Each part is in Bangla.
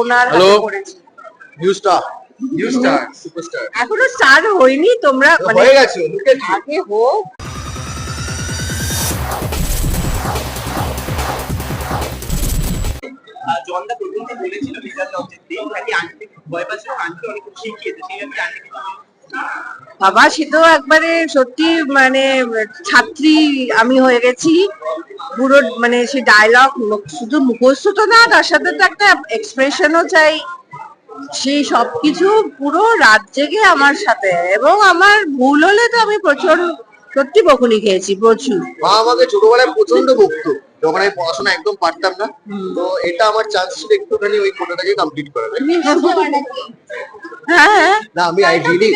ওনার hello new star new star superstar এখনও স্টার হয়নি তোমরা মানে হয়ে গেছো look আগে হোক। জনদা প্রথম দিন বলেছিল রেজাল্ট নাকি আন্টি ভয় পাচ্ছিল আন্টি অনেক শিখিয়েছে সেই জন্য আন্টি বাবা, সে তো একবারে সত্যি মানে ছাত্রী আমি হয়ে গেছি। পুরো মানে সে ডায়লগ শুধু মুখস্থ তো না, তার সাথে তো একটা এক্সপ্রেশনও চাই। সেই সবকিছু পুরো রাত জেগে আমার সাথে। এবং আমার ভুল হলে তো আমি প্রচুর সত্যি বকুনি খেয়েছি, প্রচুর। মা আমাকে ছোটবেলায় প্রচণ্ড বকতো। যখন আমি পড়াশোনা একদম পারতাম না। তো এটা আমার চান্স ছিল একটুখানি ওই কোটাটাকে কমপ্লিট করার। হ্যাঁ হ্যাঁ। না আমি I really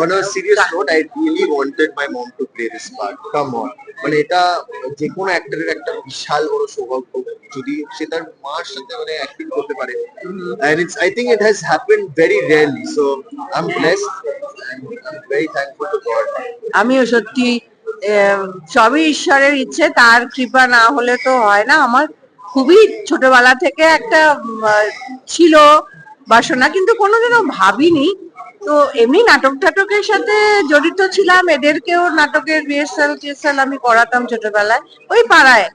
on a serious note I really wanted my mom to play this part come on মানে এটা যে কোনো অ্যাক্টরের একটা বিশাল বড় সৌভাগ্য। যদি সে তার মার সাথে মানে অ্যাক্টিং করতে পারে। And it's I think it has happened very rarely so I am blessed very thankful to God আমিও সত্যি সবই ঈশ্বরের ইচ্ছে, তার কৃপা না হলে তো হয় না। আমার খুবই ছোটবেলা থেকে একটা ছিল বাসনা, কিন্তু কোনোদিনও ভাবিনি। তো এমনি নাটক টাটকের সাথে জড়িত ছিলাম, এদেরকেও নাটকের রিহার্সাল টিহার্সাল আমি করাতাম ছোটবেলায়। ওই পাড়ায়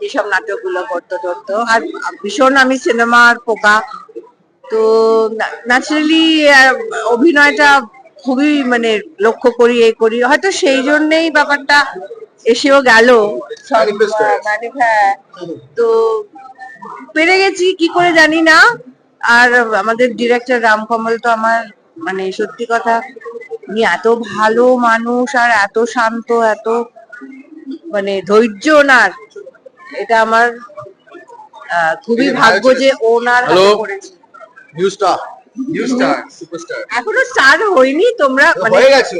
যেসব নাটকগুলো করতো, ধরতো। আর ভীষণ আমি সিনেমার পোকা। তো ন্যাচারালি অভিনয়টা খুবই মানে লক্ষ্য করি এ করি। হয়তো সেই জন্যই ব্যাপারটা এসেও গেল। হয়ে। মানে হ্যাঁ। তো পেরে গেছি কি করে জানি না। আর আমাদের ডিরেক্টর রামকমল তো আমার মানে সত্যি কথা উনি এত ভালো মানুষ আর এত শান্ত এত মানে ধৈর্য ওনার। এটা আমার আহ, খুবই ভাগ্য যে ওনার হাতে? করেছি। নিউ স্টার সুপারস্টার এখনও স্টার হয়নি তোমরা মানে হয়ে গেছে.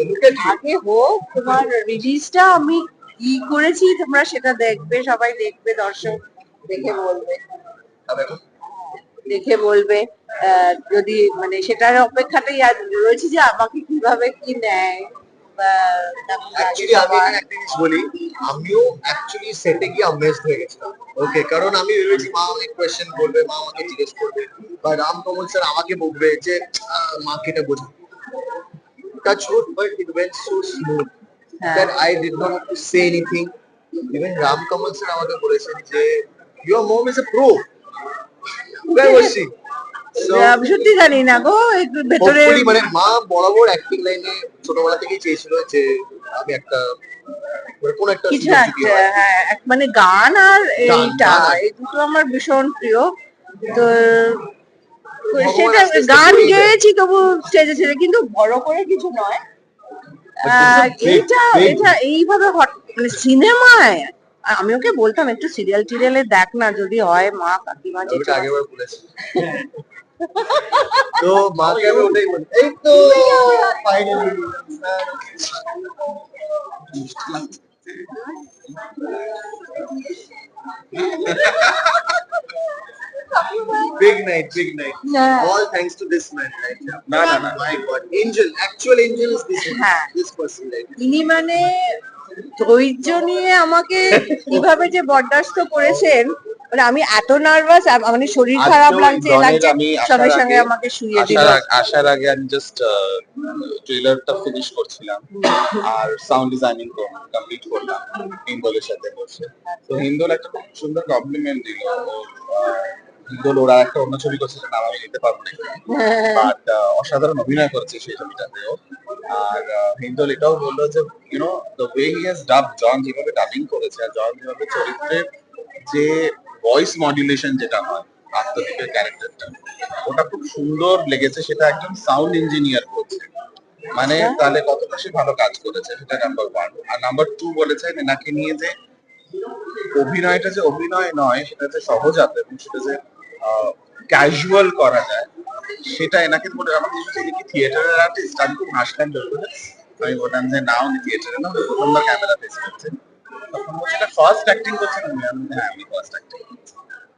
আগে হোক তোমার রিলিজটা আমি কি করেছি তোমরা সেটা দেখবে সবাই দেখবে দর্শক দেখে বলবে। দেখে। বলবে যদি মানে সেটার অপেক্ষাটাই আজ রয়েছে যে আমাকে কীভাবে কি নেয়। অ্যাকচুয়ালি আমি সবার। এখানে একটা জিনিস বলি আমিও অ্যাকচুয়ালি সেটে গিয়ে আমেজড হয়ে গেছিলাম ওকে কারণ আমি ভেবেছি মা আমাকে কোয়েশ্চেন করবে মা আমাকে জিজ্ঞেস করবে বা রাম কমল স্যার আমাকে বকবে যে আহ, মাকে এটা বোঝা touch wood but it went so smooth হ্যাঁ। That I did not have to say anything even Ram Kamal sir আমাকে বলেছেন যে your mom is a pro war was she so আমি সত্যি জানি না গো একটু ভেতরে মানে মা বরাবর অ্যাক্টিং লাইনে ছোটবেলা থেকেই চেয়েছিল যে আমি একটা মানে কিছু একটা হ্যাঁ মানে গান আর এইটা এই দুটো আমার ভীষণ প্রিয়। তো সেটা গান গেয়েছি তবু স্টেজে ছেড়ে কিন্তু বড় করে কিছু নয়। এটা এটা এইভাবে হট- মানে সিনেমায় আমি ওকে বলতাম একটু সিরিয়াল টিরিয়ালে দেখ না যদি হয় মা কাকিমা আমি তো মাকে আমি ওটাই বলি এই তো finally Big night, big night. Yeah. All thanks to this man, right? here. No, no, no. My God, angel, actual angel is this one, হ্যাঁ। this person, right? ইনি মানে ধৈর্য নিয়ে আমাকে কীভাবে যে বরদাস্ত করেছেন মানে আমি এত নার্ভাস মানে শরীর খারাপ লাগছে লাগছে সঙ্গে সঙ্গে আমাকে শুয়ে দিল। আসার আগে আমি জাস্ট ট্রেলারটা ফিনিশ করছিলাম আর সাউন্ড ডিজাইনিং কমপ্লিট করলাম হিন্দোলের সাথে বসে। তো হিন্দোল একটা খুব সুন্দর কমপ্লিমেন্ট দিল। হিন্দোল ওরা একটা অন্য ছবি করছে নাম আমি নিতে পারব না বাট অসাধারণ অভিনয় করেছে সেই ছবিটাতেও আর হিন্দোল এটাও বলল যে you know the way he has dub John যেভাবে ডাবিং করেছে আর জন যেভাবে চরিত্রের যে ভয়েস মডুলেশন যেটা হয় আত্মদীপের ক্যারেক্টারটা ওটা খুব সুন্দর লেগেছে সেটা একজন সাউন্ড ইঞ্জিনিয়ার করছে। মানে তাহলে কতটা সে ভালো কাজ করেছে সেটা নাম্বার ওয়ান আর নাম্বার টু বলেছে এনাকে নিয়ে যে অভিনয়টা যে অভিনয় নয় সেটা যে সহজাত এবং সেটা যে ক্যাজুয়াল করা যায় সেটা এনাকে আমাকে জিজ্ঞেস করছে, কি থিয়েটারের আর্টিস্ট আমি খুব হাসলাম যখন আমি বললাম যে না উনি থিয়েটারে না প্রথমবার ক্যামেরা ফেস করছেন। তখন বলছে এটা ফার্স্ট অ্যাক্টিং করছেন? আমি হ্যাঁ আমি ফার্স্ট অ্যাক্টিং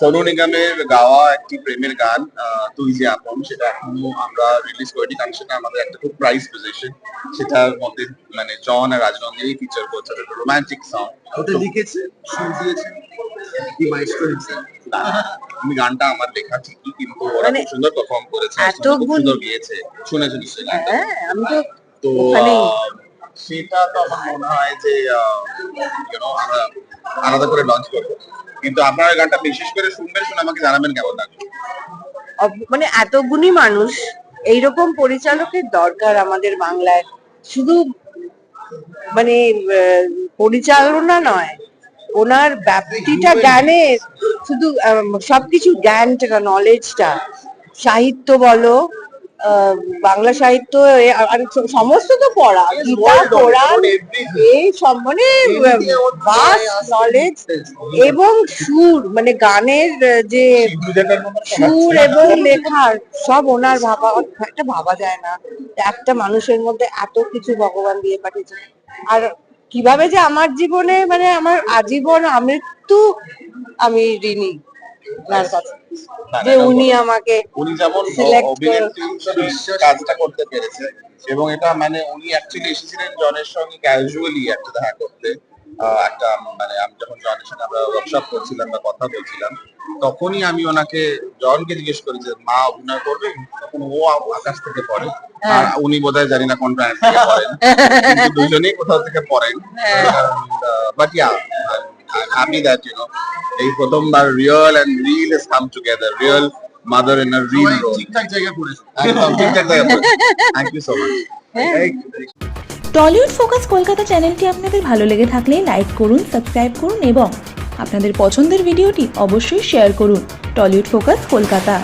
সোনু নিগমের গাওয়া একটি প্রেমের গান আহ, তুই যে আপন সেটা এখনও আমরা রিলিজ করিনি কারণ সেটা আমাদের একটা খুব প্রাইস পজিশন সেটার মধ্যে মানে জন আর রাজনন্দিনী ফিচার করছে একটা রোমান্টিক সং ওটা লিখেছে? সুর দিয়েছে। আমি গানটা আমার লেখা ঠিকই কিন্তু ওরা মানে খুব সুন্দর পারফর্ম করেছে এত খুব সুন্দর গিয়েছে। শুনেছো নিশ্চয়ই গানটা? হ্যাঁ আমি তো তো আহ, সেটা মনে হয় যে আলাদা করে লঞ্চ করব। কিন্তু গানটা বিশেষ করে শুনবেন, শুনে আমাকে জানাবেন কেমন লাগবে মানে এত মানুষ, এইরকম পরিচালকের দরকার আমাদের বাংলায়। শুধু মানে পরিচালনা নয়, ওনার ব্যাপ্তিটা জ্ঞানের শুধু সবকিছু জ্ঞানটা নলেজটা সাহিত্য বলো বাংলা সাহিত্য আর সমস্ত তো পড়া। গীতা কোরআন এই সব মানে বাস নলেজ এবং সুর মানে গানের যে সুর এবং লেখা সব ওনার ভাবা একটা ভাবা যায় না। একটা মানুষের মধ্যে এত কিছু ভগবান দিয়ে পাঠিয়েছে। আর কীভাবে যে আমার জীবনে মানে আমার আজীবন আমৃত্যু আমি ঋণী। ওনার কাছে যে উনি আমাকে উনি যেমন অভিনেত্রী হিসেবে কাজটা করতে পেরেছে এবং এটা মানে উনি অ্যাকচুয়ালি এসেছিলেন জনের সঙ্গে ক্যাজুয়ালি একটা দেখা করতে একটা মানে আমি যখন জনের সঙ্গে আমরা ওয়ার্কশপ করছিলাম বা কথা বলছিলাম তখনই আমি ওনাকে জনকে জিজ্ঞেস করি যে মা অভিনয় করবে? তখন ও আকাশ থেকে পড়ে। আর উনি বোধহয় জানি না কোন প্ল্যানেট থেকে পড়েন দুজনেই কোথাও থেকে পড়েন। But yeah happy that you know এই প্রথমবার real and reel is come together real mother in a reel role ঠিকঠাক জায়গায় পড়েছে। একদম ঠিকঠাক thank you so much Tollywood focus Kolkata চ্যানেলটি আপনাদের ভালো লেগে থাকলে লাইক করুন সাবস্ক্রাইব করুন এবং আপনাদের পছন্দের ভিডিওটি অবশ্যই শেয়ার করুন টলিউড ফোকাস কলকাতা।